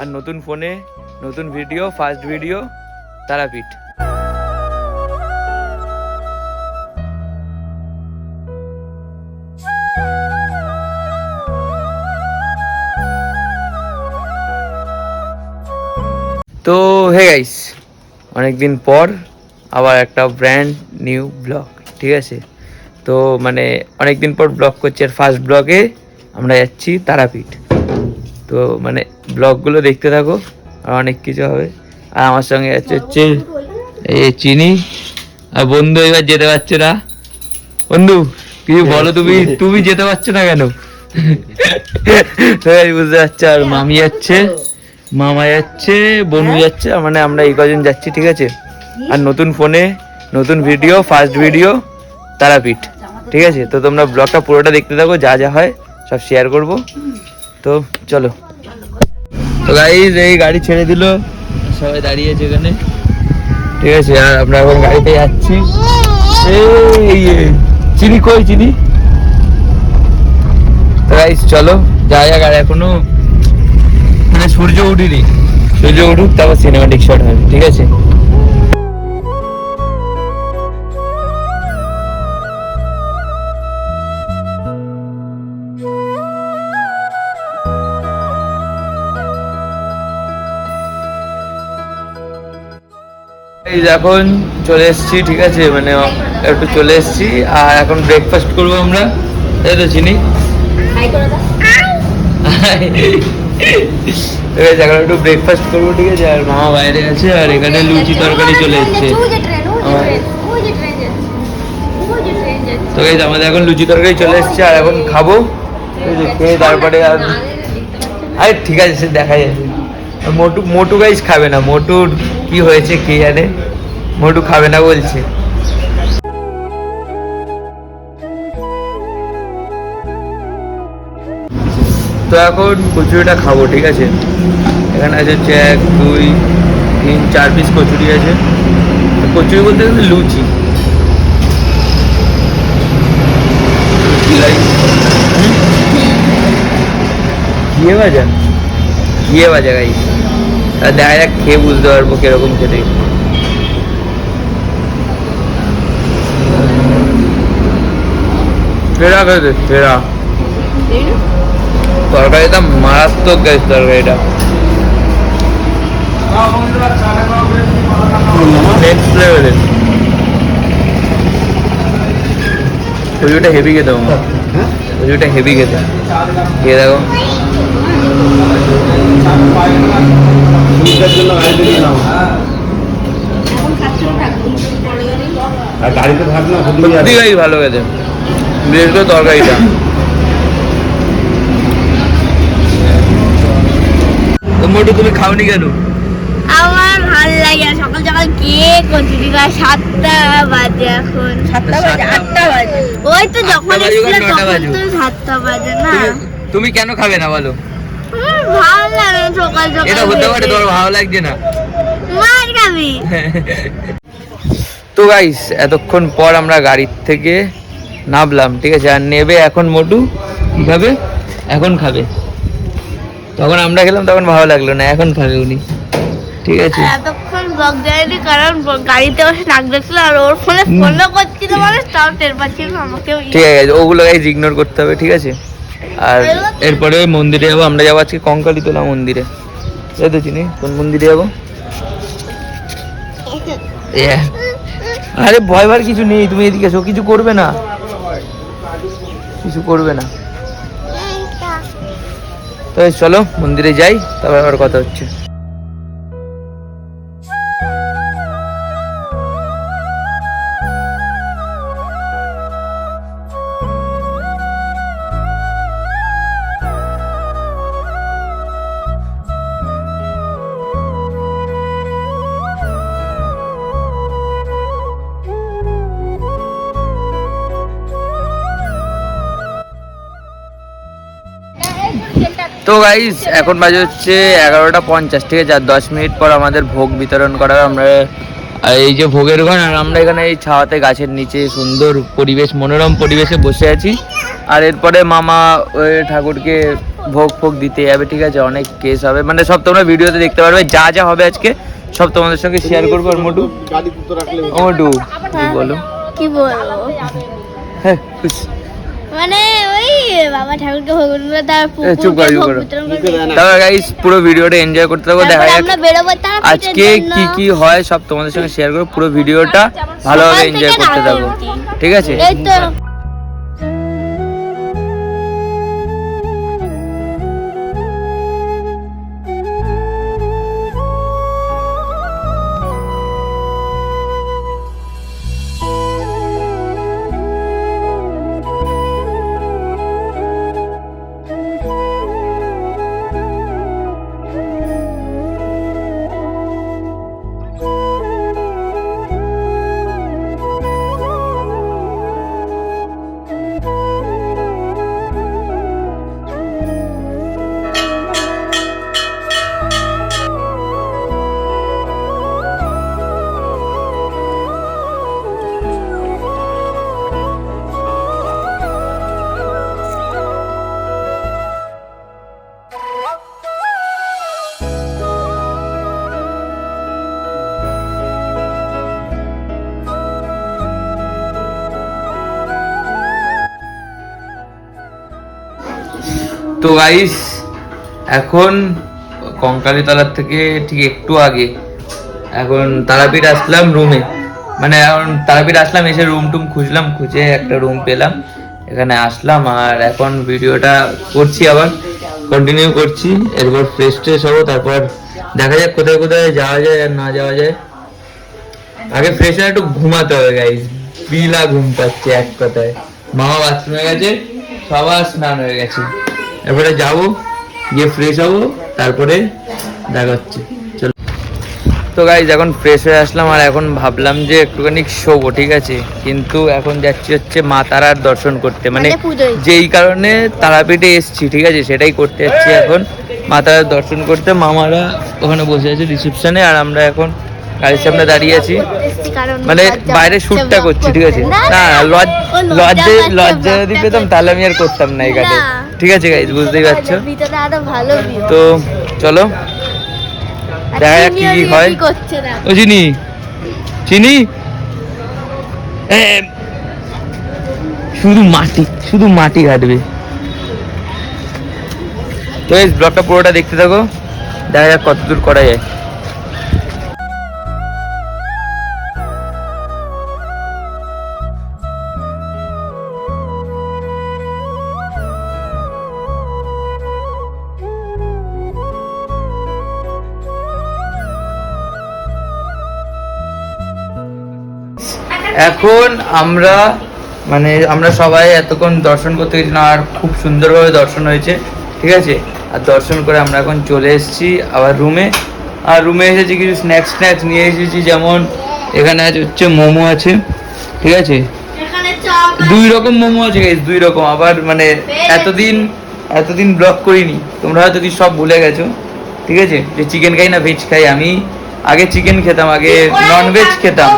আর নতুন ফোনে নতুন ভিডিও ফার্স্ট ভিডিও তারাপীঠ। তো হে গাইস অনেকদিন পর আবার একটা ব্র্যান্ড নিউ ব্লগ ঠিক আছে? তো মানে অনেকদিন পর ব্লগ করছি, আর ফার্স্ট ব্লগে আমরা যাচ্ছি তারাপীঠ। তো মানে ব্লগগুলো দেখতে থাকো আর অনেক কিছু হবে। আর আমার সঙ্গে আছে হচ্ছে এই চিনি আর বন্ধু এবার যেতে পারছে না। বন্ধু কিছু বলো তুমি তুমি যেতে পারছ না কেন? বুঝতে পারছ আর মামি যাচ্ছে মামা যাচ্ছে বনু যাচ্ছে মানে আমরা এই কজন যাচ্ছি ঠিক আছে? আর নতুন ফোনে নতুন ভিডিও ফার্স্ট ভিডিও তারাপীঠ ঠিক আছে? তো তোমরা ব্লগটা পুরোটা দেখতে থাকো যা যা হয় সব শেয়ার করব। তো চলো। তো গাইজ এই গাড়ি ছেড়ে দিল। সবাই দাঁড়িয়ে আছে এখানে। ঠিক আছে, আর আমরা এখন গাড়িতে যাচ্ছি। এই চিনি কই, চিনি? গাইজ চলো যা যাক আর এখনও। মানে সূর্য উঠিনি। সূর্য উঠুক, তারপর সিনেমাটিক শট হবে, ঠিক আছে? এই যে এখন চলে এসেছি ঠিক আছে? মানে একটু চলে এসেছি আর এখন ব্রেকফাস্ট করব আমরা। এই তো চিনি। ঠিক আছে এখন একটু ব্রেকফাস্ট করব ঠিক আছে? আর মামা বাইরে আছে আর এখানে লুচি তরকারি চলে এসছে। তো গাইজ আমাদের এখন লুচি তরকারি চলে এসছে আর এখন খাব। খেয়ে তারপরে আর আরে ঠিক আছে সে দেখা আর মোটু মোটু গাইজ খাবে না। মোটুর কি হয়েছে কে জানে? মোটু খাবে না বলছে। তো এখন কচুরিটা খাব, ঠিক আছে? এখানে আছে হচ্ছে এক, দুই, তিন, চার পিস কচুরি আছে। কচুরি বলতে গেলে লুচি? ঘিয়ে ভাজা? ঘিয়ে ভাজা গাই আর দেখা যাক খেয়ে বুঝতে পারব কীরকম খেতে। ফেরা খেতে ফেরা তরকারিটা মারাত্মক গেছে তরকারিটা। নেক্সট লেভেলের পুজোটা হেভি খেতে আমার পুজোটা হেভি খেতে। খেয়ে দেখো। আর গাড়িতে থাক না সত্যি গাই ভালো খেতে বিশেষ করে তরকারিটা। মোটু তুমি খাওনি কেন? আমার ভালো লাগে না। সকাল সকাল কচুরি খায় সাতটা বাজে এখন। সাতটা বাজে? আটটা বাজে। ওই তো যখন তখন তো সাতটা বাজে না। তুমি- কেন খাবে না বলো? ভালো লাগে সকাল সকাল এটা হতে পারে তোমার ভালো লাগছে না। মার খাবি। তো গাইস এতক্ষণ পর আমরা গাড়ির থেকে নামলাম ঠিক আছে? আর নেবে এখন মোটু কি খাবে? এখন খাবে। তখন আমরা খেলাম তখন ভালো লাগল না এখন খাবে উনি। ঠিক আছে? এতক্ষণ ব্লগ দেয়নি কারণ গাড়িতে বসে নাক দেখছিল আর ওর ফোনে ফোনও করছিল মানুষ তাও টের পাচ্ছিল না ঠিক আছে ওগুলো গাইজ ইগনোর করতে হবে ঠিক আছে? আর এরপরে মন্দিরে যাব আমরা যাব আজকে কঙ্কালীতলা মন্দিরে। এই তো চিনি? কোন মন্দিরে যাব. আরে ভয় ভার কিছু নেই তুমি এদিকে এসো কিছু করবে না। কিছু করবে না। তো চলো মন্দিরে যাই তারপর আবার কথা হচ্ছে। তো গাইস এখন বাজে হচ্ছে এগারোটা পঞ্চাশ ঠিক আছে? আর দশ মিনিট পর আমাদের ভোগ বিতরণ করা আমরা আর এই যে ভোগের ঘর আর আমরা এখানে এই ছাওয়াতে গাছের নিচে সুন্দর পরিবেশ মনোরম পরিবেশে বসে আছি। আর এরপরে মামা ওই ঠাকুরকে ভোগ ফোগ দিতে যাবে ঠিক আছে? অনেক কেস হবে। মানে সব তোমরা ভিডিওতে দেখতে পারবে যা যা হবে আজকে সব তোমাদের সঙ্গে শেয়ার করব। আর মোটু? ও মোটু কি বলো। কি বলব? হ্যাঁ খুশ। মানে ওই বাবা ঠাকুরকে ভোগ করে তার চুপ করো, চুপ করো। বিতরণ গাইস পুরো ভিডিওটা এনজয় করতে থাকো দেখা যাক আজকে কি কি হয় সব তোমাদের সঙ্গে শেয়ার করব। পুরো ভিডিওটা ভালোভাবে এনজয় করতে রাত থাকো। ঠিক আছে? তো গাইস এখন কঙ্কালী তলার থেকে ঠিক একটু আগে এখন তারাপীঠ আসলাম রুমে মানে এখন তারাপীঠ আসলাম, এসে রুম টুম খুঁজলাম, খুঁজে একটা রুম পেলাম। এখানে আসলাম আর এখন ভিডিওটা করছি আবার কন্টিনিউ করছি। এরপর ফ্রেশ ট্রেশ হব, তারপর দেখা যাক কোথায় কোথায় যাওয়া যায় আর না যাওয়া যায়। আগে ফ্রেশ হয়ে একটু ঘুমাতে হবে গাইস বিলা ঘুম পাচ্ছে এক কথায়। মামা বাথরুমে গেছে, সবার স্নান হয়ে গেছে। এরপরে যাব গিয়ে ফ্রেশ হব তারপরে দেখা হচ্ছে। চলো। তো গাইজ এখন ফ্রেশ হয়ে আসলাম আর এখন ভাবলাম যে একটুখানি শোবো ঠিক আছে? কিন্তু এখন যাচ্ছি হচ্ছে মা তারার দর্শন করতে। মানে যেই কারণে তারাপীঠে এসছি ঠিক আছে? সেটাই করতে যাচ্ছি এখন। মা তারার দর্শন করতে। মামারা ওখানে বসে আছে রিসেপশনে আর আমরা এখন গাড়ির সামনে দাঁড়িয়ে আছি। মানে বাইরে শ্যুটটা করছি ঠিক আছে? না লজ লজ্জা লজ্জা যদি পেতাম তাহলে আমি আর করতাম না এই না। ঠিক আছে গাইজ বুঝতেই পারছ। তো চলো দেখা যাক কি কি হয়। ও চিনি। চিনি? শুধু মাটি শুধু মাটি ঘাটবে। তো এই ব্লগটা পুরোটা দেখতে থাকো দেখা যাক কত দূর করা যায়। এখন আমরা মানে আমরা সবাই এতক্ষণ দর্শন করতে গেছিলাম আর খুব সুন্দরভাবে দর্শন হয়েছে ঠিক আছে? আর দর্শন করে আমরা এখন চলে এসেছি আবার রুমে। আর রুমে এসেছি কিছু স্ন্যাক্স স্ন্যাক্স নিয়ে এসেছি যেমন এখানে আছে হচ্ছে মোমো আছে ঠিক আছে? দুই রকম মোমো আছে guys, দুই রকম। আবার মানে এতদিন এতদিন ব্লগ করিনি। তোমরা হয়তো কি সব ভুলে গেছো ঠিক আছে? যে চিকেন খাই না ভেজ খাই আমি আগে চিকেন খেতাম আগে নন ভেজ খেতাম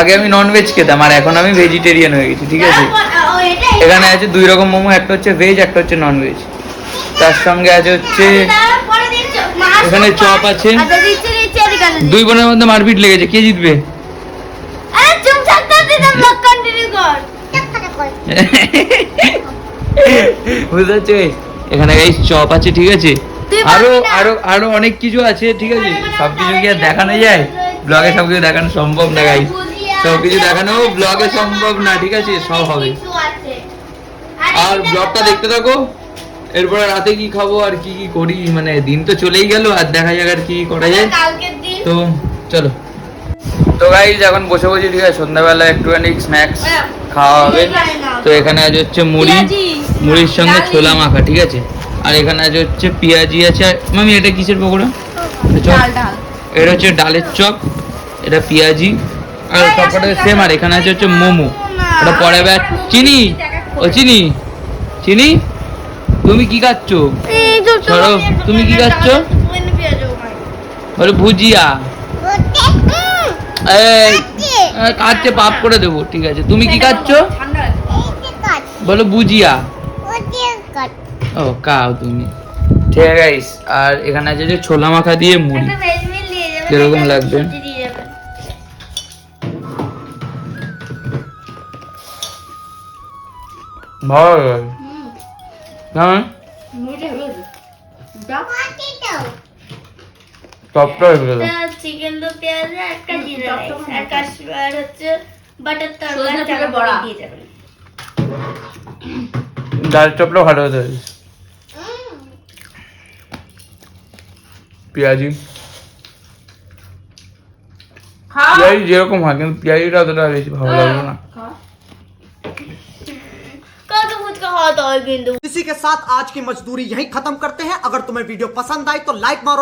আগে আমি নন ভেজ খেতাম আর এখন আমি ভেজিটেরিয়ান হয়ে গেছি ঠিক আছে। এখানে আছে দুই রকম মোমো একটা হচ্ছে ভেজ একটা হচ্ছে নন ভেজ তার সঙ্গে আছে হচ্ছে মা এখানে চপ আছে। আচ্ছা, দুই বোনের মধ্যে মারপিট লেগেছে কে জিতবে। বুঝতে পারছ? এখানে গাইস চপ আছে ঠিক আছে? আরও আরও আরও অনেক কিছু আছে ঠিক আছে? সব কিছু কি আর দেখানো যায়? ব্লগে সব কিছু দেখানো সম্ভব না গাইস সব কিছু দেখানো ব্লগে সম্ভব না ঠিক আছে? সব হবে। আর ব্লগটা দেখতে থাকো। এরপরে রাতে কি খাব আর কি কি করি? মানে দিন তো চলেই গেল আর দেখা যাক আর কি করা যায়। তো চলো। তো গাইজ এখন বসে বসে ঠিক আছে সন্ধ্যাবেলা একটুখানি স্ন্যাক্স খাওয়া হবে। তো এখানে আজ হচ্ছে মুড়ি। মুড়ির সঙ্গে ছোলা মাখা ঠিক আছে? আর এখানে আজ হচ্ছে পেঁয়াজি আছে। মামি এটা কিসের পকোড়া? ডাল ডাল। এটা হচ্ছে ডালের চপ এটা পেঁয়াজি আর সবকটা সেম আর এখানে আছে হচ্ছে মোমো। এটা পরে ব্যাট চিনি? ও চিনি? চিনি? তুমি কি খাচ্ছ? সরো, তুমি কি খাচ্ছ? ভুজিয়া। এই কাচ্ছে পাপ করে দেবো ঠিক আছে। তুমি কি খাচ্ছ। বলো বুজিয়া ও কাও তুমি। ঠিক আছে আর এখানে আছে যে ছোলা মাখা দিয়ে মুড়ি। কীরকম লাগবে? ভালো লাগে। হ্যাঁ? টপটা হয়ে গেল চিকেন দো পেঁয়াজ একটা জিরা রাইস আর হচ্ছে বাটার তরকারি চাকা বড়া। দিয়ে যাবেন ডাল চপটা ভালো হতে পেঁয়াজি। পেঁয়াজি যেরকম হয় কিন্তু পেঁয়াজিটা অতটা বেশি ভালো লাগবে না কত ফুচকা খাওয়া তো হয় কিন্তু इसी के साथ आज की मजदूरी यहीं खत्म करते हैं अगर तुम्हें वीडियो पसंद आई तो लाइक मारो